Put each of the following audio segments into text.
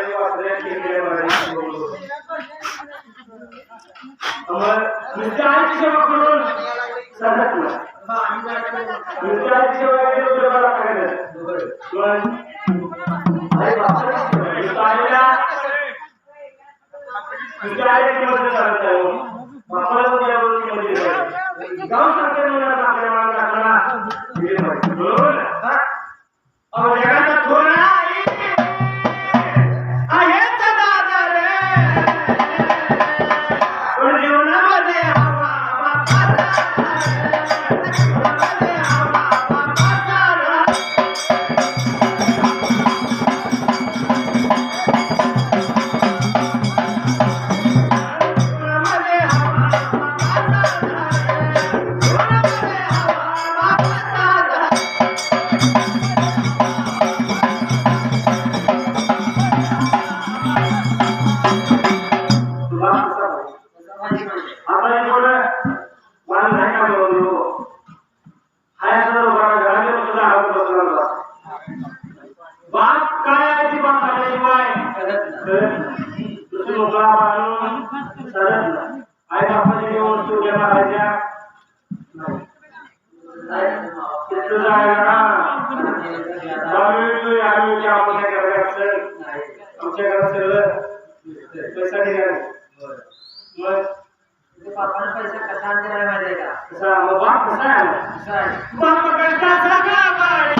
सकाळी वाजले केले मराठी बोललो. मग नुसत्या आईची सेवा करून चालत नाही. नुसत्या आईची सेवा केली तर मला काय नाही. पण आई बापाची सेवा. नुसतं आईला नुसत्या आईला किंमत चालत नाही हो. बापाला पण त्याबरोबर किंमत दिली पाहिजे. गाव सरकार पाहिजे? आता हे बाप काय आहे ती बाप झाल्याशिवाय दुसरी लोकांना सरत नाही. आई बापाची वस्तू मारायच्या नाही. तिथं जायला आम्ही आमच्या घरात आमच्या घरात सगळं पैसा मग कसा मग बाप कसा आहे? बाप कष्टाचा गावाडी, उजवायात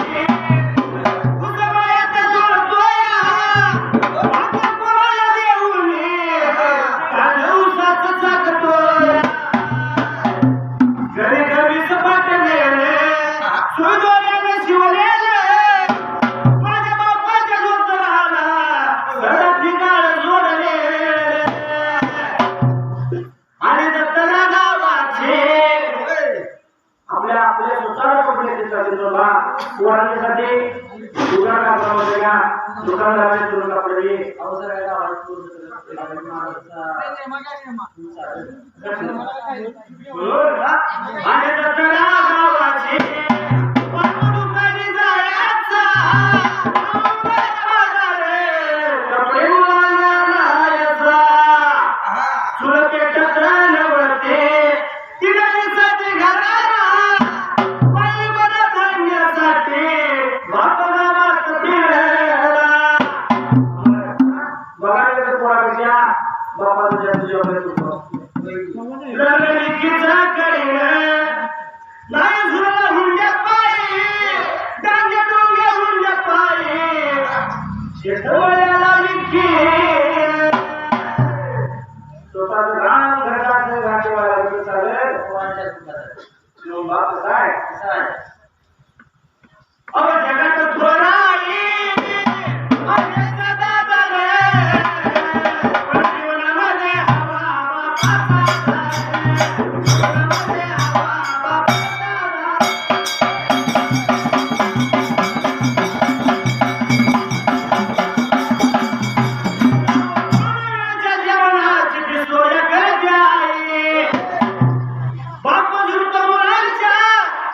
nanti secara komplit dikasih coba Tuhan ini tadi bukan kata mereka bukan dari turun ke beri बापाचं जास्त जेवण होतं. लग्निकीचं करीनं, नाही झुरलं हुंड्यात पायी, डांगे डोंगे हुंड्यात पायी, शेतवळ्याला विकी.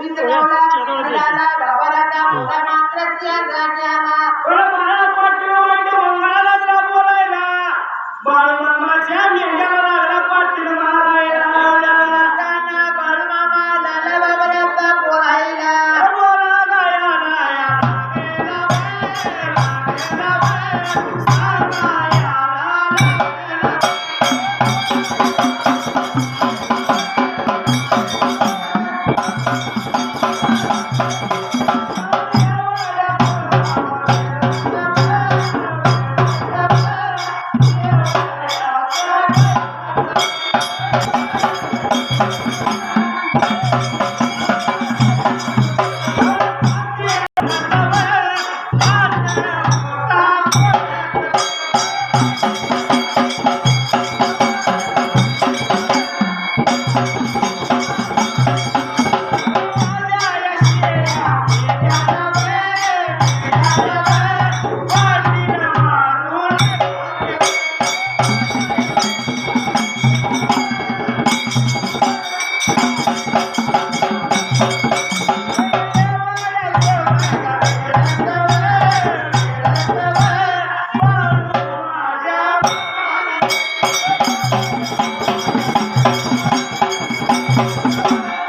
विग्रहं भवरतं मात्रस्य राज्ञा